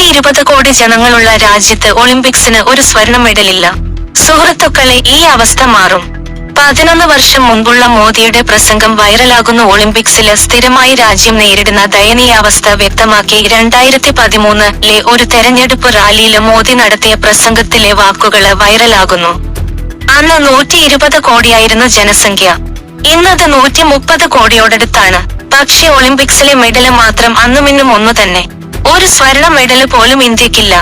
ഇരുപത് കോടി ജനങ്ങളുള്ള രാജ്യത്ത് ഒളിമ്പിക്സിന് ഒരു സ്വർണ മെഡലില്ല. സുഹൃത്തുക്കളെ ഈ അവസ്ഥ മാറും. പതിനൊന്ന് വർഷം മുമ്പുള്ള മോദിയുടെ പ്രസംഗം വൈറലാകുന്ന ഒളിമ്പിക്സിൽ സ്ഥിരമായി രാജ്യം നേരിടുന്ന ദയനീയാവസ്ഥ വ്യക്തമാക്കി രണ്ടായിരത്തി പതിമൂന്നിലെ ഒരു തെരഞ്ഞെടുപ്പ് റാലിയിൽ മോദി നടത്തിയ പ്രസംഗത്തിലെ വാക്കുകൾ വൈറലാകുന്നു. അന്ന് നൂറ്റി ഇരുപത് കോടിയായിരുന്നു ജനസംഖ്യ. ഇന്നത് നൂറ്റി മുപ്പത് കോടിയോടടുത്താണ്. പക്ഷേ ഒളിമ്പിക്സിലെ മെഡൽ മാത്രം അന്നുമിന്നും ഒന്നു തന്നെ. ഒരു സ്വർണ മെഡൽ പോലും ഇന്ത്യക്കില്ല.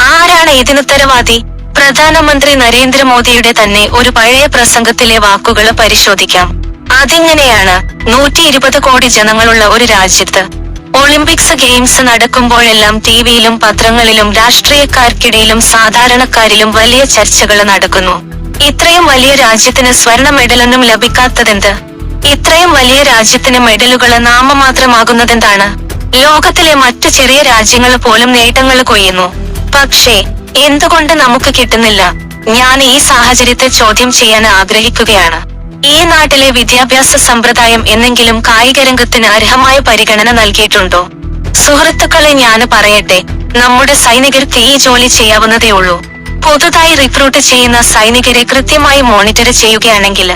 ആരാണ് ഇതിനുത്തരവാദി? പ്രധാനമന്ത്രി നരേന്ദ്രമോദിയുടെ തന്നെ ഒരു പഴയ പ്രസംഗത്തിലെ വാക്കുകൾ പരിശോധിക്കാം. അതിങ്ങനെയാണ് നൂറ്റി ഇരുപത് കോടി ജനങ്ങളുള്ള ഒരു രാജ്യത്ത്. ഒളിമ്പിക്സ് ഗെയിംസ് നടക്കുമ്പോഴെല്ലാം ടിവിയിലും പത്രങ്ങളിലും രാഷ്ട്രീയക്കാർക്കിടയിലും സാധാരണക്കാരിലും വലിയ ചർച്ചകൾ നടക്കുന്നു. ഇത്രയും വലിയ രാജ്യത്തിന് സ്വർണ മെഡലൊന്നും ലഭിക്കാത്തതെന്ത്? ഇത്രയും വലിയ രാജ്യത്തിന് മെഡലുകൾ നാമമാത്രമാകുന്നതെന്താണ്? ലോകത്തിലെ മറ്റു ചെറിയ രാജ്യങ്ങൾ പോലും നേട്ടങ്ങൾ കൊയ്യുന്നു. പക്ഷേ എന്തുകൊണ്ട് നമുക്ക് കിട്ടുന്നില്ല? ഞാൻ ഈ സാഹചര്യത്തെ ചോദ്യം ചെയ്യാൻ ആഗ്രഹിക്കുകയാണ്. ഈ നാട്ടിലെ വിദ്യാഭ്യാസ സമ്പ്രദായം എന്നെങ്കിലും കായിക രംഗത്തിന് അർഹമായ പരിഗണന നൽകിയിട്ടുണ്ടോ? സുഹൃത്തുക്കളെ ഞാൻ പറയട്ടെ നമ്മുടെ സൈനികർക്ക് ഈ ജോലി ചെയ്യാവുന്നതേ ഉള്ളൂ. പുതുതായി റിക്രൂട്ട് ചെയ്യുന്ന സൈനികരെ കൃത്യമായി മോണിറ്റർ ചെയ്യുകയാണെങ്കിൽ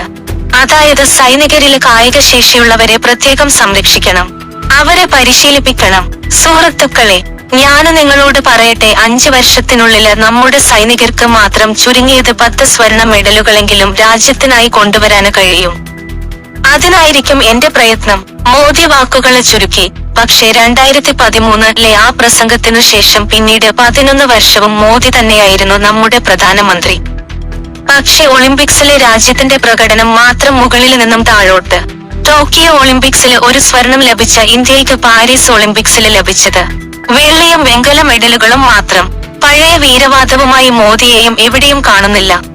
അതായത് സൈനികരിൽ കായിക ശേഷിയുള്ളവരെ പ്രത്യേകം സംരക്ഷിക്കണം. അവരെ പരിശീലിപ്പിക്കണം. സുഹൃത്തുക്കളെ ഞാൻ നിങ്ങളോട് പറയട്ടെ അഞ്ചു വർഷത്തിനുള്ളിൽ നമ്മുടെ സൈനികർക്ക് മാത്രം ചുരുങ്ങിയത് പത്ത് സ്വർണ മെഡലുകളെങ്കിലും രാജ്യത്തിനായി കൊണ്ടുവരാൻ കഴിയും. അതിനായിരിക്കും എന്റെ പ്രയത്നം. മോദി വാക്കുകളെ ചുരുക്കി. പക്ഷേ രണ്ടായിരത്തി പതിമൂന്നിലെ ആ പ്രസംഗത്തിനു ശേഷം പിന്നീട് പതിനൊന്ന് വർഷവും മോദി തന്നെയായിരുന്നു നമ്മുടെ പ്രധാനമന്ത്രി. പക്ഷേ ഒളിമ്പിക്സിലെ രാജ്യത്തിന്റെ പ്രകടനം മാത്രം മുകളിൽ നിന്നും താഴോട്ട്. ടോക്കിയോ ഒളിമ്പിക്സിൽ ഒരു സ്വർണം ലഭിച്ച ഇന്ത്യയ്ക്ക് പാരീസ് ഒളിമ്പിക്സിൽ ലഭിച്ചത്. വെള്ളിയും വെങ്കല മെഡലുകളും മാത്രം. പഴയ വീരവാദവുമായി മോദിയെയും എവിടെയും കാണുന്നില്ല.